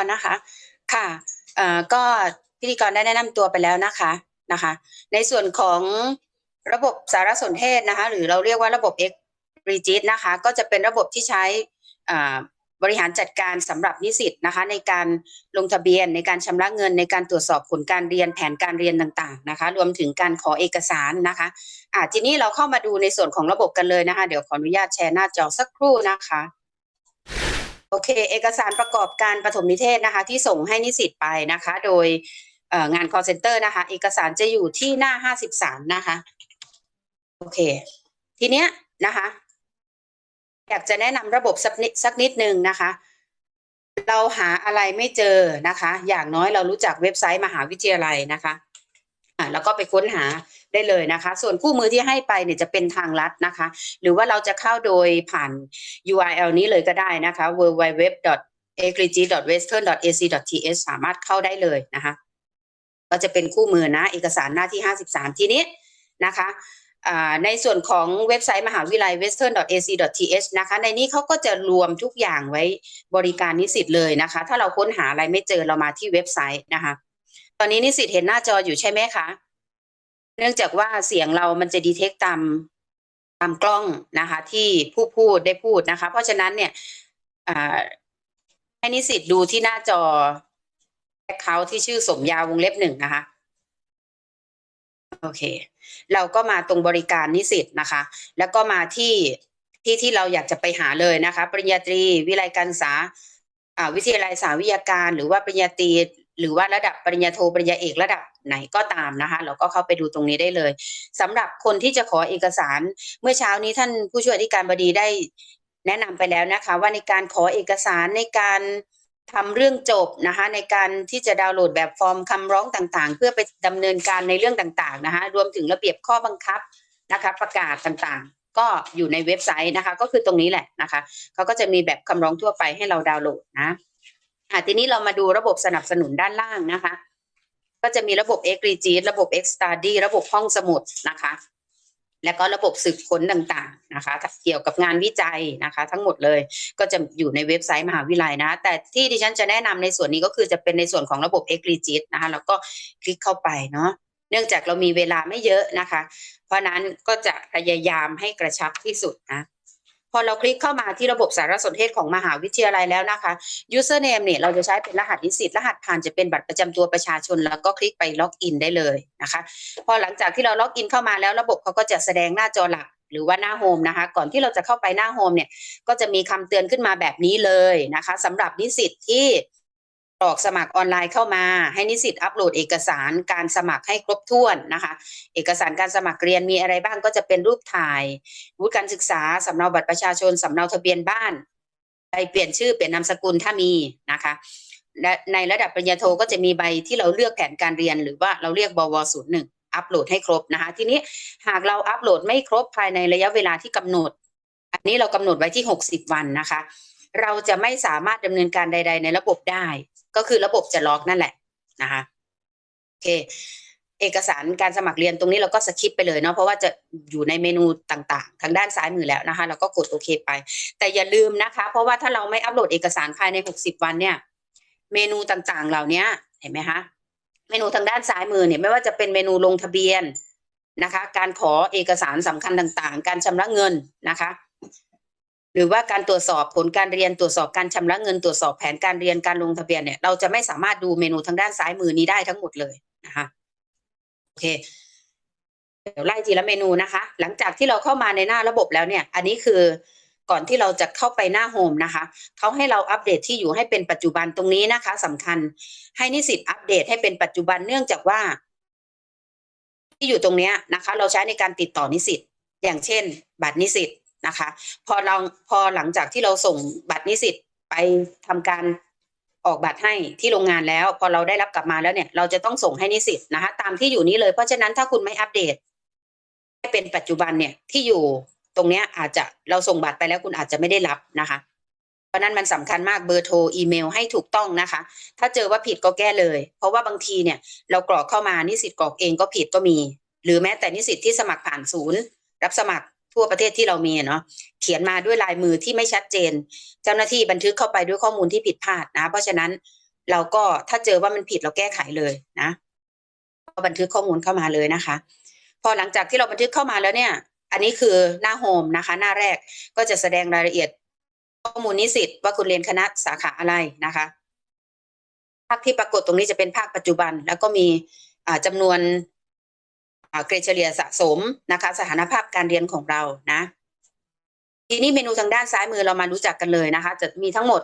รนะคะ ค่ะเอ่อก็พิธีกรได้แนะนำตัวไปแล้วนะคะนะคะ ในส่วนของระบบสารสนเทศนะคะ หรือเราเรียกว่าระบบ X r e g i s นะคะ ก็จะเป็นระบบที่ใช้อ่บริหารจัดการสำหรับนิสิตนะคะ ในการลงทะเบียนในการชำระเงินในการตรวจสอบผลการเรียนแผนการเรียนต่างๆนะคะ รวมถึงการขอเอกสารนะคะอ่าทีนี้เราเข้ามาดูในส่วนของระบบกันเลยนะคะ เดี๋ยวขออนุญาตแชร์หน้าจอสักครู่นะคะ อเค เอกสารประกอบการปฐมนิเทศนะคะ ที่ส่งให้นิสิตไปนะคะ โดยงาน call center นะคะ เอกสารจะอยู่ที่หน้า 53 นะคะ โอเค ทีเนี้ยนะคะ อยากจะแนะนำระบบสักนิดสักนิดนึงนะคะ เราหาอะไรไม่เจอนะคะ อย่างน้อยเรารู้จักเว็บไซต์มหาวิทยาลัยนะคะอ่าแล้วก็ไปค้นหา ได้เลยนะคะ ส่วนคู่มือที่ให้ไปเนี่ยจะเป็นทางลัดนะคะ หรือว่าเราจะเข้าโดยผ่าน URL นี้เลยก็ได้นะคะ www a g r i g w e s t e r n a c t h สามารถเข้าได้เลยนะคะ ก็จะเป็นคู่มือนะ เอกสารหน้าที่ 53 ทีนี้นะคะในส่วนของเว็บไซต์มหาวิทยาลัย western.ac.th นะคะ ในนี้เขาก็จะรวมทุกอย่างไว้บริการนิสิตเลยนะคะ ถ้าเราค้นหาอะไรไม่เจอเรามาที่เว็บไซต์นะคะ ตอนนี้นิสิตเห็นหน้าจออยู่ใช่ไหมคะ เนื่องจากว่าเสียงเรามันจะดีเทคตามตามกล้องนะคะ ที่ผู้พูดได้พูดนะคะ เพราะฉะนั้นเนี่ยให้นิสิตดูที่หน้าจอเขาที่ชื่อสมยาวงเล็บหนึ่งนะคะโอเค เราก็มาตรงบริการนิสิตนะคะ แล้วก็มาที่ที่ที่เราอยากจะไปหาเลยนะคะ ปริญญาตรี วิไลการศึกษาอ่าวิทยาลัยสาวิทยาการ หรือว่าปริญญาตรี หรือว่าระดับปริญญาโทปริญญาเอกระดับไหนก็ตามนะคะ เราก็เข้าไปดูตรงนี้ได้เลยสำหรับคนที่จะขอเอกสารเมื่อเช้านี้ท่านผู้ช่วยอธิการบดีได้แนะนำไปแล้วนะคะ ว่าในการขอเอกสารในการทำเรื่องจบนะคะในการที่จะดาวน์โหลดแบบฟอร์มคำร้องต่างๆ เพื่อไปดำเนินการในเรื่องต่างๆนะคะรวมถึงระเบียบข้อบังคับนะคะประกาศต่างๆ ก็อยู่ในเว็บไซต์นะคะ ก็คือตรงนี้แหละนะคะเขาก็จะมีแบบคำร้องทั่วไปให้เราดาวน์โหลดนะ อะทีนี้เรามาดูระบบสนับสนุนด้านล่างนะคะ ก็จะมีระบบ x r e g i s ระบบ x study ระบบห้องสมุดนะคะ แล้วก็ระบบสืบค้นต่างๆนะคะ เกี่ยวกับงานวิจัยนะคะ ทั้งหมดเลยก็จะอยู่ในเว็บไซต์มหาวิทยาลัยนะ แต่ที่ดิฉันจะแนะนำในส่วนนี้ก็คือจะเป็นในส่วนของระบบ x r e g i s นะคะแล้วก็คลิกเข้าไปเนาะเนื่องจากเรามีเวลาไม่เยอะนะคะ เพราะนั้นก็จะพยายามให้กระชับที่สุดนะ อเราคลิกเข้ามาที่ระบบสารสนเทศของมหาวิทยาลัยแล้วนะคะ username เนี่ยเราจะใช้เป็นรหัสนิสิตรหัสผ่านจะเป็นบัตรประจำตัวประชาชน แล้วก็คลิกไปล็อกอินได้เลยนะคะ พอหลังจากที่เราล็อกอินเข้ามาแล้วระบบเขาก็จะแสดงหน้าจอหลักหรือว่าหน้าโฮมนะคะ ก่อนที่เราจะเข้าไปหน้าโฮมเนี่ยก็จะมีคำเตือนขึ้นมาแบบนี้เลยนะคะสำหรับนิสิตที่ กรอกสมัครออนไลน์เข้ามา ให้นิสิตอัปโหลดเอกสารการสมัครให้ครบถ้วนนะคะ เอกสารการสมัครเรียนมีอะไรบ้างก็จะเป็นรูปถ่ายวุฒิการศึกษาสำเนาบัตรประชาชนสำเนาทะเบียนบ้านใบเปลี่ยนชื่อเปลี่ยนนามสกุลถ้ามีนะคะและในระดับปริญญาโทก็จะมีใบที่เราเลือกแผนการเรียน หรือว่าเราเรียกบวศูนย์หนึ่งอัปโหลดให้ครบนะคะ ทีนี้หากเราอัปโหลดไม่ครบภายในระยะเวลาที่กำหนด อันนี้เรากำหนดไว้ที่ 60 วันนะคะ เราจะไม่สามารถดำเนินการใด ๆ ในระบบได้ ก็คือระบบจะล็อกนั่นแหละนะคะโอเค เอกสารการสมัครเรียนตรงนี้เราก็สคิปไปเลยเนาะเพราะว่าจะอยู่ในเมนูต่างๆ ทางด้านซ้ายมือแล้วนะคะ เราก็กดโอเคไป แต่อย่าลืมนะคะ เพราะว่าถ้าเราไม่อัปโหลดเอกสารภายใน 60 วันเนี่ย เมนูต่างๆเหล่านี้เห็นไหมคะเมนูทางด้านซ้ายมือเนี่ยไม่ว่าจะเป็นเมนูลงทะเบียนนะคะ การขอเอกสารสำคัญต่างๆ การชำระเงินนะคะ หรือว่าการตรวจสอบผลการเรียนตรวจสอบการชำระเงินตรวจสอบแผนการเรียนการลงทะเบียนเนี่ยเราจะไม่สามารถดูเมนูทางด้านซ้ายมือนี้ได้ทั้งหมดเลยนะคะโอเคเดี๋ยวไล่ทีละเมนูนะคะ หลังจากที่เราเข้ามาในหน้าระบบแล้วเนี่ย อันนี้คือก่อนที่เราจะเข้าไปหน้าโฮมนะคะเขาให้เราอัปเดตที่อยู่ให้เป็นปัจจุบันตรงนี้นะคะสำคัญ ให้นิสิตอัปเดตให้เป็นปัจจุบันเนื่องจากว่า ที่อยู่ตรงเนี้ยนะคะ เราใช้ในการติดต่อนิสิตอย่างเช่น บัตรนิสิต นะคะ พอเราพอหลังจากที่เราส่งบัตรนิสิตไปทำการออกบัตรให้ที่โรงงานแล้ว พอเราได้รับกลับมาแล้วเนี่ย เราจะต้องส่งให้นิสิตนะคะ ตามที่อยู่นี้เลยเพราะฉะนั้นถ้าคุณไม่อัปเดตให้เป็นปัจจุบันเนี่ยที่อยู่ตรงเนี้ยอาจจะเราส่งบัตรไปแล้วคุณอาจจะไม่ได้รับนะคะ เพราะนั้นมันสำคัญมากเบอร์โทรอีเมลให้ถูกต้องนะคะ ถ้าเจอว่าผิดก็แก้เลย เพราะว่าบางทีเนี่ย เรากรอกเข้ามานิสิตกรอกเองก็ผิดก็มี หรือแม้แต่นิสิตที่สมัครผ่านศูนย์ รับสมัคร ทั่วประเทศที่เรามีเนาะเขียนมาด้วยลายมือที่ไม่ชัดเจน เจ้าหน้าที่บันทึกเข้าไปด้วยข้อมูลที่ผิดพลาดนะ เพราะฉะนั้นเราก็ถ้าเจอว่ามันผิดเราแก้ไขเลยนะก็บันทึกข้อมูลเข้ามาเลยนะคะ พอหลังจากที่เราบันทึกเข้ามาแล้วเนี่ย อันนี้คือหน้าโฮมนะคะ หน้าแรกก็จะแสดงรายละเอียดข้อมูลนิสิตว่าคุณเรียนคณะสาขาอะไรนะคะภาคที่ปรากฏตรงนี้จะเป็นภาคปัจจุบัน แล้วก็มีอ่าจำนวน เกรดเฉลี่ยสะสมนะคะ สถานภาพการเรียนของเรานะทีนี้เมนูทางด้านซ้ายมือเรามารู้จักกันเลยนะคะ จะมีทั้งหมด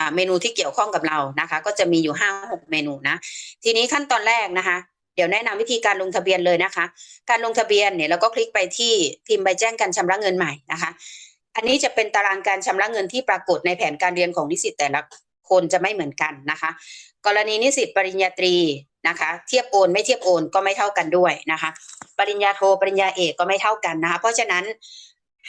อ่าเมนูที่เกี่ยวข้องกับเรานะคะ ก็จะมีอยู่ห้าหกเมนูนะทีนี้ขั้นตอนแรกนะคะ เดี๋ยวแนะนำวิธีการลงทะเบียนเลยนะคะ การลงทะเบียนเนี่ยเราก็คลิกไปที่พิมพ์ใบแจ้งการชำระเงินใหม่นะคะ อันนี้จะเป็นตารางการชำระเงินที่ปรากฏในแผนการเรียนของนิสิตแต่ละ คนจะไม่เหมือนกันนะคะ กรณีนิสิตปริญญาตรีนะคะ เทียบโอนไม่เทียบโอนก็ไม่เท่ากันด้วยนะคะ ปริญญาโทปริญญาเอกก็ไม่เท่ากันนะคะ เพราะฉะนั้น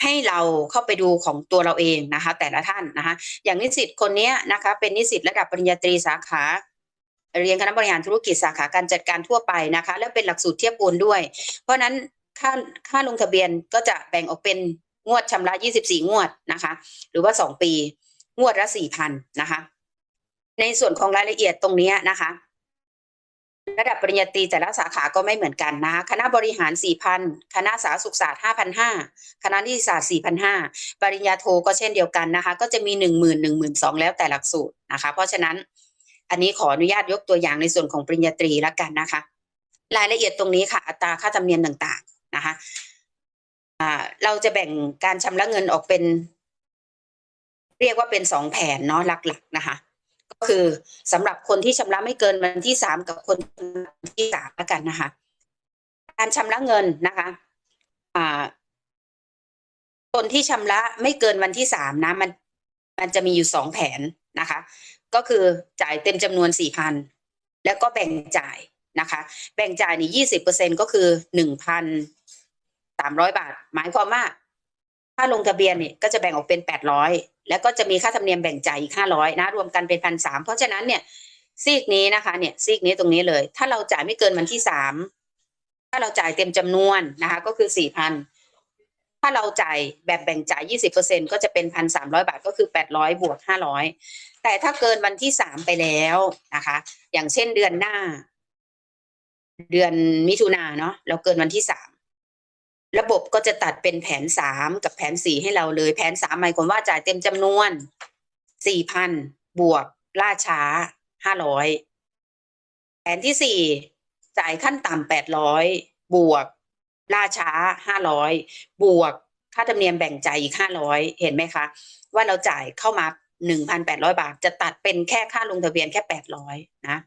ให้เราเข้าไปดูของตัวเราเองนะคะ แต่ละท่านนะคะ อย่างนิสิตคนนี้นะคะ เป็นนิสิตระดับปริญญาตรีสาขาเรียนคณะบริหารธุรกิจสาขาการจัดการทั่วไปนะคะ แล้วเป็นหลักสูตรเทียบโอนด้วย เพราะฉะนั้นค่าค่าลงทะเบียนก็จะแบ่งออกเป็นงวดชำระ 24 งวดนะคะ หรือว่า 2 ปี งวดละ4,000นะคะ ในส่วนของรายละเอียดตรงนี้นะคะ ระดับปริญญาตรีแต่ละสาขาก็ไม่เหมือนกันนะ คณะบริหาร 4,000 คณะสาธารณสุขศาสตร์ 5,500 คณะนิติศาสตร์ 4,500 ปริญญาโทก็เช่นเดียวกันนะคะ ก็จะมี 10,000 1 2 0 0แล้วแต่หลักสูตรนะคะ เพราะฉะนั้นอันนี้ขออนุญาตยกตัวอย่างในส่วนของปริญญาตรีแล้วกันนะคะ รายละเอียดตรงนี้ค่ะ อัตราค่าธรรมเนียมต่างๆนะคะเราจะแบ่งการชำระเงินออกเป็น เรียกว่าเป็นสองแผนเนาะหลักๆนะคะ คือสำหรับคนที่ชำระไม่เกินวันที่สามกับคนที่สามแล้วกันนะคะ การชำระเงินนะคะอ่าคนที่ชำระไม่เกินวันที่สามนะมัน มันจะมีอยู่สองแผนนะคะ ก็คือจ่ายเต็มจำนวนสี่พันแล้วก็แบ่งจ่ายนะคะ แบ่งจ่ายนี่ยี่สิบเปอร์เซ็นก็คือหนึ่งพันสามร้อยบาท หมายความว่าค่าลงทะเบียนเนี่ยก็จะแบ่งออกเป็นแปดร้อย แล้วก็จะมีค่าธรรมเนียมแบ่งจ่ายอีกห้าร้อยนะรวมกันเป็นพันสามเพราะฉะนั้นเนี่ยซีกนี้นะคะเนี่ยซีกนี้ตรงนี้เลย ถ้าเราจ่ายไม่เกินวันที่สามถ้าเราจ่ายเต็มจำนวนนะคะก็คือสี่พันถ้าเราจ่ายแบบแบ่งจ่ายยี่สิบเปอร์เซ็นก็จะเป็นพันสามร้อยบาทก็คือแปดร้อยบวกห้าร้อยแต่ถ้าเกินวันที่สามไปแล้วนะคะ อย่างเช่นเดือนหน้า เดือนมิถุนาเนาะเราเกินวันที่สาม ระบบก็จะตัดเป็นแผนสามกับแผนสี่ให้เราเลย แผนสามหมายความว่าจ่ายเต็มจำนวนสี่พันบวกล่าช้าห้าร้อยแผนที่สี่จ่ายขั้นต่ำแปดร้อยบวกล่าช้าห้าร้อยบวกค่าธรรมเนียมแบ่งจ่ายอีกห้าร้อยเห็นไหมคะ ว่าเราจ่ายเข้ามาหนึ่งพันแปดร้อยบาท จะตัดเป็นแค่ค่าลงทะเบียนแค่แปดร้อยนะ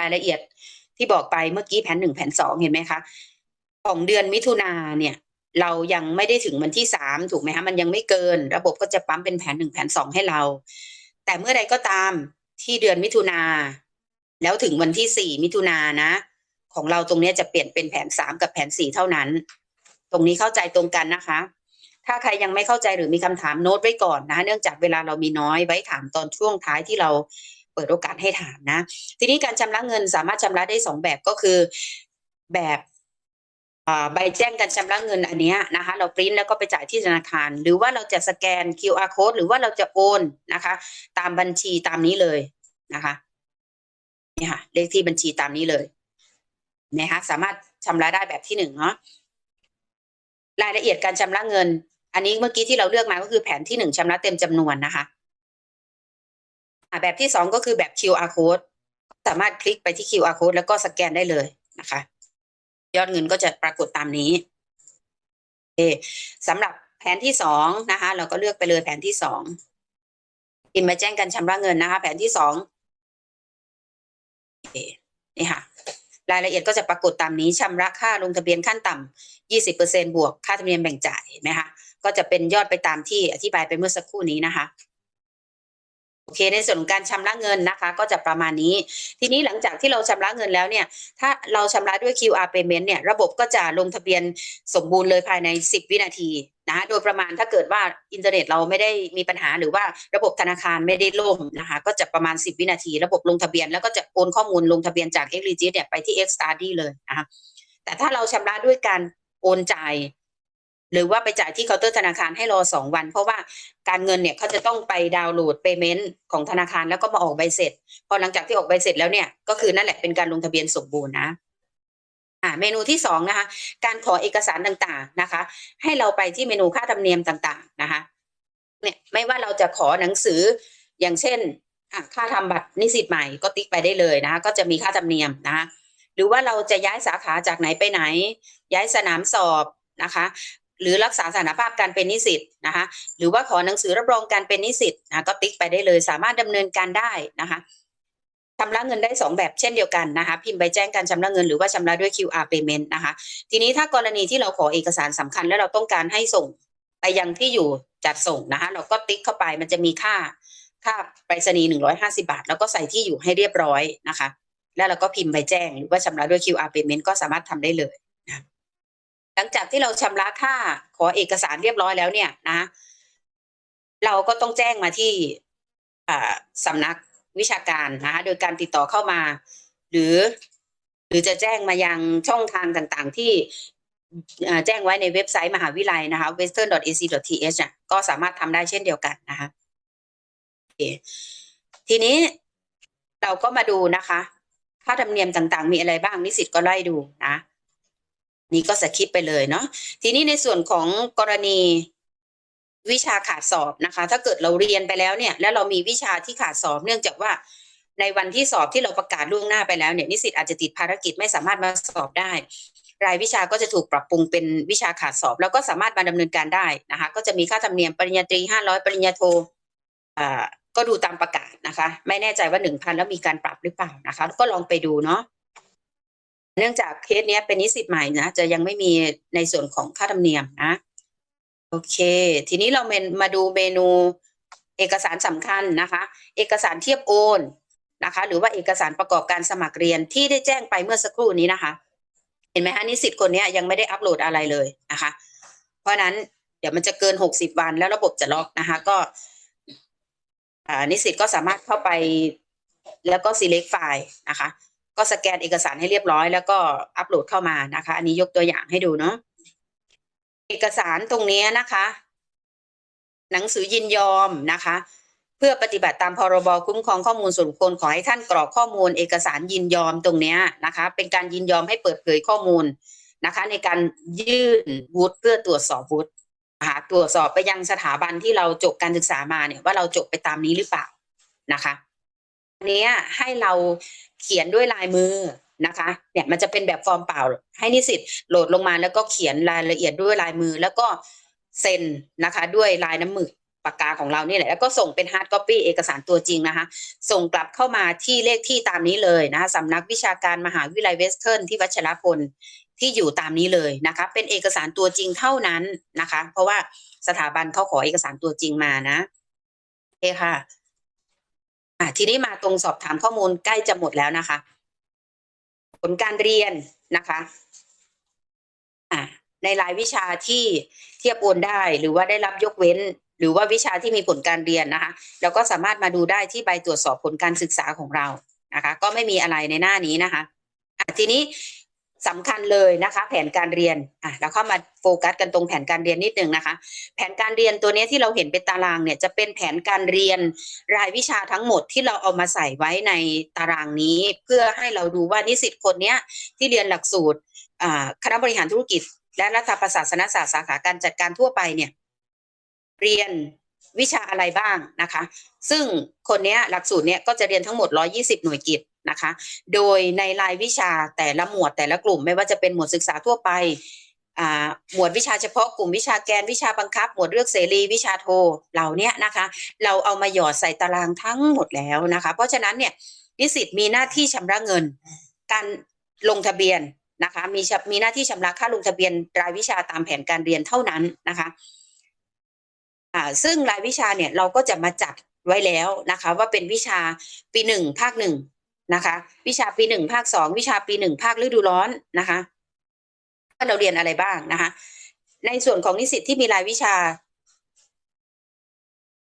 รายละเอียดที่บอกไปเมื่อกี้แผนหนึ่งแผนสองเห็นไหมคะ ของเดือนมิถุนาเนี่ย เรายังไม่ได้ถึงวันที่สามถูกไหมคะมันยังไม่เกิน ระบบก็จะปั๊มเป็นแผนหนึ่งแผนสองให้เรา แต่เมื่อใดก็ตามที่เดือนมิถุนาแล้วถึงวันที่สี่มิถุนานะ ของเราตรงนี้จะเปลี่ยนเป็นแผนสามกับแผนสี่เท่านั้น ตรงนี้เข้าใจตรงกันนะคะ ถ้าใครยังไม่เข้าใจหรือมีคำถามโน้ตไว้ก่อนนะ เนื่องจากเวลาเรามีน้อยไว้ถามตอนช่วงท้ายที่เราเปิดโอกาสให้ถามนะ ทีนี้การชำระเงินสามารถชำระได้สองแบบก็คือ แบบ ใบแจ้งการชำระเงินอันเนี้ยนะคะ เราปริ้นแล้วก็ไปจ่ายที่ธนาคาร หรือว่าเราจะสแกน QR code หรือว่าเราจะโอนนะคะ ตามบัญชีตามนี้เลยนะคะนี่ค่ะ เลขที่บัญชีตามนี้เลยนะคะสามารถชำระได้แบบที่หนึ่งเนาะรายละเอียดการชำระเงิน อันนี้เมื่อกี้ที่เราเลือกมาก็คือแผนที่หนึ่งชำระเต็มจำนวนนะคะแบบที่สองก็คือแบบ QR code สามารถคลิกไปที่ QR code แล้วก็สแกนได้เลยนะคะ ยอดเงินก็จะปรากฏตามนี้โอเคสำหรับแผนที่สองนะคะ เราก็เลือกไปเลยแผนที่สองอินมาแจ้งการชำระเงินนะคะ แผนที่สองโอเคนี่ค่ะ รายละเอียดก็จะปรากฏตามนี้ชำระค่าลงทะเบียนขั้นต่ำยี่สิบเปอร์เซ็นบวกค่าธรรมเนียมแบ่งจ่ายเห็นไหมคะก็จะเป็นยอดไปตามที่อธิบายไปเมื่อสักครู่นี้นะคะ โอเคในส่วนของการชำระเงินนะคะ ก็จะประมาณนี้ ทีนี้หลังจากที่เราชำระเงินแล้วเนี่ย ถ้าเราชำระด้วย QR payment เนี่ย ระบบก็จะลงทะเบียนสมบูรณ์เลยภายใน 10 วินาทีนะคะโดยประมาณถ้าเกิดว่าอินเทอร์เน็ตเราไม่ได้มีปัญหาหรือว่าระบบธนาคารไม่ได้ล่มนะคะ ก็จะประมาณ 10 วินาที ระบบลงทะเบียนแล้วก็จะโอนข้อมูลลงทะเบียนจาก x l e g i t เนี่ยไปที่ X Study เลยนะคะแต่ถ้าเราชำระด้วยการโอนจ่าย หรือว่าไปจ่ายที่เคาน์เตอร์ธนาคารให้รอสองวัน เพราะว่าการเงินเนี่ยเขาจะต้องไปดาวน์โหลด payment ของธนาคารแล้วก็มาออกใบเสร็จ พอหลังจากที่ออกใบเสร็จแล้วเนี่ยก็คือนั่นแหละเป็นการลงทะเบียนสมบูรณ์นะอ่าเมนูที่สองนะคะ การขอเอกสารต่างๆนะคะ ให้เราไปที่เมนูค่าธรรมเนียมต่างๆนะคะเนี่ยไม่ว่าเราจะขอหนังสืออย่างเช่นอะค่าทำบัตรนิสิตใหม่ก็ติ๊กไปได้เลยนะคะก็จะมีค่าธรรมเนียมนะคะหรือว่าเราจะย้ายสาขาจากไหนไปไหน ย้ายสนามสอบนะคะ หรือรักษาสถานภาพการเป็นนิสิตนะคะหรือว่าขอหนังสือรับรองการเป็นนิสิตนะก็ติ๊กไปได้เลย สามารถดำเนินการได้นะคะชำระเงินได้สองแบบเช่นเดียวกันนะคะพิมพ์ใบแจ้งการชำระเงินหรือว่าชำระด้วย QR payment นะคะทีนี้ถ้ากรณีที่เราขอเอกสารสำคัญ แล้วเราต้องการให้ส่งไปยังที่อยู่จัดส่งนะคะเราก็ติ๊กเข้าไปมันจะมีค่าค่าไปรษณีย์หนึ่งร้อยห้าสิบาท แล้วก็ใส่ที่อยู่ให้เรียบร้อยนะคะ แล้วเราก็พิมพ์ใบแจ้งหรือว่าชำระด้วย QR payment ก็สามารถทำได้เลย ลังจากที่เราชำระค่าขอเอกสารเรียบร้อยแล้วเนี่ยนะ เราก็ต้องแจ้งมาที่อ่าสำนักวิชาการนะคะโดยการติดต่อเข้ามา หรือ หรือจะแจ้งมายังช่องทางต่างๆ ที่แจ้งไว้ในเว็บไซต์มหาวิทยาลัยนะคะ western.ac.th อะก็สามารถทำได้เช่นเดียวกันนะคะทีนี้เราก็มาดูนะคะ ค่าธรรมเนียมต่างๆ มีอะไรบ้างนิสิตก็ไล่ดูนะ นี่ก็สคิปไปเลยเนาะทีนี้ในส่วนของกรณีวิชาขาดสอบนะคะ ถ้าเกิดเราเรียนไปแล้วเนี่ย แล้วเรามีวิชาที่ขาดสอบเนื่องจากว่าในวันที่สอบที่เราประกาศล่วงหน้าไปแล้วเนี่ยนิสิตอาจจะติดภารกิจไม่สามารถมาสอบได้ รายวิชาก็จะถูกปรับปรุงเป็นวิชาขาดสอบ แล้วก็สามารถมาดำเนินการได้นะคะ ก็จะมีค่าธรรมเนียมปริญญาตรีห้าร้อยปริญญาโทอ่าก็ดูตามประกาศนะคะ ไม่แน่ใจว่าหนึ่งพันแล้วมีการปรับหรือเปล่านะคะ ก็ลองไปดูเนาะ เนื่องจากเคสเนี้ยเป็นนิสิตใหม่นะจะยังไม่มีในส่วนของค่าธรรมเนียมนะ โอเค ทีนี้เราเมนมาดูเมนูเอกสารสำคัญนะคะ เอกสารเทียบโอนนะคะ หรือว่าเอกสารประกอบการสมัครเรียนที่ได้แจ้งไปเมื่อสักครู่นี้นะคะ เห็นไหมคะนิสิตคนนี้ยังไม่ได้อัปโหลดอะไรเลยนะคะ เพราะนั้นเดี๋ยวมันจะเกินหกสิบวันแล้วระบบจะล็อกนะคะ ก็อ่านิสิตก็สามารถเข้าไปแล้วก็ select ไฟล์นะคะ ก็สแกนเอกสารให้เรียบร้อย แล้วก็อัปโหลดเข้ามานะคะ อันนี้ยกตัวอย่างให้ดูเนาะเอกสารตรงนี้นะคะ หนังสือยินยอมนะคะ เพื่อปฏิบัติตามพรบคุ้มครองข้อมูลส่วนบุคคลขอให้ท่านกรอกข้อมูล เอกสารยินยอมตรงนี้นะคะ เป็นการยินยอมให้เปิดเผยข้อมูลนะคะ ในการยื่นวุฒิเพื่อตรวจสอบวุฒินะคะตรวจสอบไปยังสถาบันที่เราจบการศึกษามาเนี่ยว่าเราจบไปตามนี้หรือเปล่านะคะ นี้ให้เราเขียนด้วยลายมือนะคะเนี่ยมันจะเป็นแบบฟอร์มเปล่า ให้นิสิตโหลดลงมาแล้วก็เขียนรายละเอียดด้วยลายมือ แล้วก็เซ็นนะคะ ด้วยลายน้ำหมึกปากกาของเรานี่แหละแล้วก็ส่งเป็นฮาร์ดคอปปี้เอกสารตัวจริงนะคะ ส่งกลับเข้ามาที่เลขที่ตามนี้เลยนะคะสำนักวิชาการมหาวิทยาลัยเวสเทิร์นที่วัชรพลที่อยู่ตามนี้เลยนะคะ เป็นเอกสารตัวจริงเท่านั้นนะคะ เพราะว่าสถาบันเขาขอเอกสารตัวจริงมานะโอเคค่ะ อะทีนี้มาตรงสอบถามข้อมูลใกล้จะหมดแล้วนะคะ ผลการเรียนนะคะอะในรายวิชาที่เทียบโอนได้หรือว่าได้รับยกเว้น หรือว่าวิชาที่มีผลการเรียนนะคะเราก็สามารถมาดูได้ที่ใบตรวจสอบผลการศึกษาของเรานะคะ ก็ไม่มีอะไรในหน้านี้นะคะอะทีนี้ สำคัญเลยนะคะ แผนการเรียนอะเราเข้ามาโฟกัสกันตรงแผนการเรียนนิดนึงนะคะ แผนการเรียนตัวนี้ที่เราเห็นเป็นตารางเนี่ยจะเป็นแผนการเรียนรายวิชาทั้งหมดที่เราเอามาใส่ไว้ในตารางนี้ เพื่อให้เราดูว่านิสิตคนเนี้ยที่เรียนหลักสูตรอ่าคณะบริหารธุรกิจ และรัฐประศาสนศาสตร์สาขาการจัดการทั่วไปเนี่ยเรียนวิชาอะไรบ้างนะคะ ซึ่งคนเนี้ยหลักสูตรเนี้ยก็จะเรียนทั้งหมด 120 หน่วยกิต นะคะ โดยในรายวิชาแต่ละหมวดแต่ละกลุ่ม ไม่ว่าจะเป็นหมวดศึกษาทั่วไปหมวดวิชาเฉพาะกลุ่มวิชาแกนวิชาบังคับ หมวดเลือกเสรีวิชาโทเหล่านี้นะคะ เราเอามาหยอดใส่ตารางทั้งหมดแล้วนะคะ เพราะฉะนั้นเนี่ยนิสิตมีหน้าที่ชำระเงิน การลงทะเบียนนะคะมีมีหน้าที่ชำระค่าลงทะเบียนรายวิชาตามแผนการเรียนเท่านั้นนะคะซึ่งรายวิชาเนี่ยเราก็จะมาจัดไว้แล้วนะคะ ว่าเป็นวิชาปีหนึ่งภาคหนึ่ง นะคะ วิชาปีหนึ่งภาคสองวิชาปีหนึ่งภาคฤดูร้อนนะคะว่าเราเรียนอะไรบ้างนะคะ ในส่วนของนิสิตที่มีรายวิชา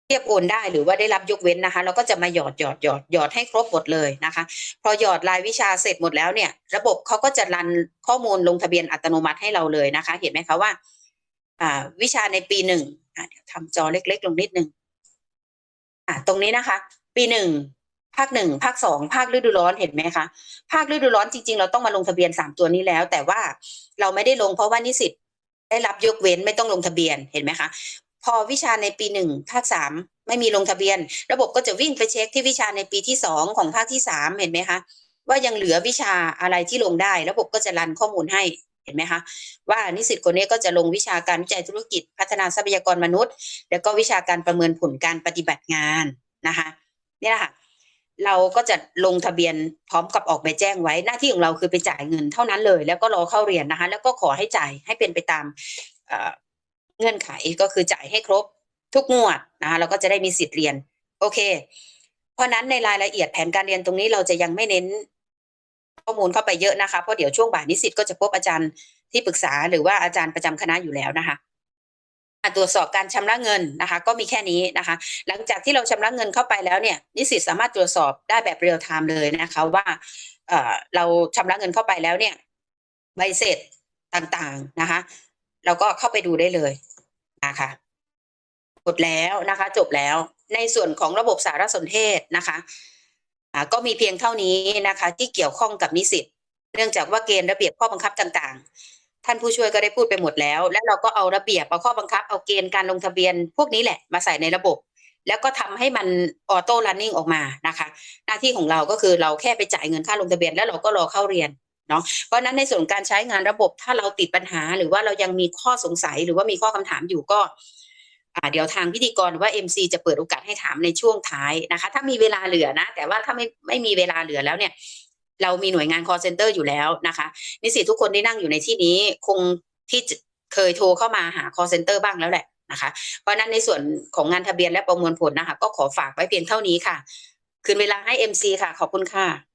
เทียบโอนได้หรือว่าได้รับยกเว้นนะคะ เราก็จะมาหยอดหยอดหยอดหยอดให้ครบหมดเลยนะคะ พอหยอดรายวิชาเสร็จหมดแล้วเนี่ย ระบบเขาก็จะรันข้อมูลลงทะเบียนอัตโนมัติให้เราเลยนะคะ เห็นไหมคะว่า อ่า วิชาในปีหนึ่งเดี๋ยวทำจอเล็ก ๆ ลงนิดนึงอะตรงนี้นะคะ ปีหนึ่ง ภาคหนึ่งภาคสองภาคฤดูร้อนเห็นไหมคะภาคฤดูร้อนจริง ๆ เราต้องมาลงทะเบียนสามตัวนี้แล้ว แต่ว่าเราไม่ได้ลงเพราะว่านิสิตได้รับยกเว้นไม่ต้องลงทะเบียนเห็นไหมคะพอวิชาในปีหนึ่งภาคสามไม่มีลงทะเบียน ระบบก็จะวิ่งไปเช็คที่วิชาในปีที่สองของภาคที่สามเห็นไหมคะว่ายังเหลือวิชาอะไรที่ลงได้ ระบบก็จะรันข้อมูลให้เห็นไหมคะว่านิสิตคนนี้ก็จะลงวิชาการวิจัยธุรกิจ พัฒนาทรัพยากรมนุษย์ แล้วก็วิชาการประเมินผลการปฏิบัติงานนะคะนี่แหละค่ะ เราก็จะลงทะเบียนพร้อมกับออกใบแจ้งไว้หน้าที่ของเราคือไปจ่ายเงินเท่านั้นเลย แล้วก็รอเข้าเรียนนะคะ แล้วก็ขอให้จ่ายให้เป็นไปตามเอ่อเงื่อนไขก็คือจ่ายให้ครบทุกงวดนะคะเราก็จะได้มีสิทธิ์เรียน โอเค เพราะนั้นในรายละเอียดแผนการเรียนตรงนี้เราจะยังไม่เน้นข้อมูลเข้าไปเยอะนะคะเพราะเดี๋ยวช่วงบ่ายนิสิตก็จะพบอาจารย์ที่ปรึกษาหรือว่าอาจารย์ประจำคณะอยู่แล้วนะคะ ตรวจสอบการชำระเงินนะคะ ก็มีแค่นี้นะคะ หลังจากที่เราชำระเงินเข้าไปแล้วเนี่ยนิสิตสามารถตรวจสอบได้แบบเรียลไทม์เลยนะคะว่าเเราชำระเงินเข้าไปแล้วเนี่ยใบเสร็จต่างๆนะคะ เราก็เข้าไปดูได้เลยนะคะหมดแล้วนะคะ จบแล้วในส่วนของระบบสารสนเทศนะคะก็มีเพียงเท่านี้นะคะ ที่เกี่ยวข้องกับนิสิตเนื่องจากว่าเกณฑ์ระเบียบข้อบังคับต่างๆ ท่านผู้ช่วยก็ได้พูดไปหมดแล้ว แล้วเราก็เอาระเบียบเอาข้อบังคับเอาเกณฑ์การลงทะเบียน พวกนี้แหละมาใส่ในระบบ แล้วก็ทำให้มันออโต้รันนิ่งออกมานะคะ หน้าที่ของเราก็คือเราแค่ไปจ่ายเงินค่าลงทะเบียน แล้วเราก็รอเข้าเรียนเนาะเพราะนั้นในส่วนการใช้งานระบบถ้าเราติดปัญหา หรือว่าเรายังมีข้อสงสัยหรือว่ามีข้อคำถามอยู่ก็เดี๋ยวทางพิธีกรว่า MC จะเปิดโอกาสให้ถามในช่วงท้ายนะคะ ถ้ามีเวลาเหลือนะ แต่ว่าถ้าไม่ไม่มีเวลาเหลือแล้วเนี่ย เรามีหน่วยงาน call center อยู่แล้วนะคะ นิสิตทุกคนที่นั่งอยู่ในที่นี้คงที่เคยโทรเข้ามาหา call center บ้างแล้วแหละนะคะ เพราะฉะนั้นในส่วนของงานทะเบียนและประมวลผลนะคะ ก็ขอฝากไว้เพียงเท่านี้ค่ะ คืนเวลาให้ MC ค่ะ ขอบคุณค่ะ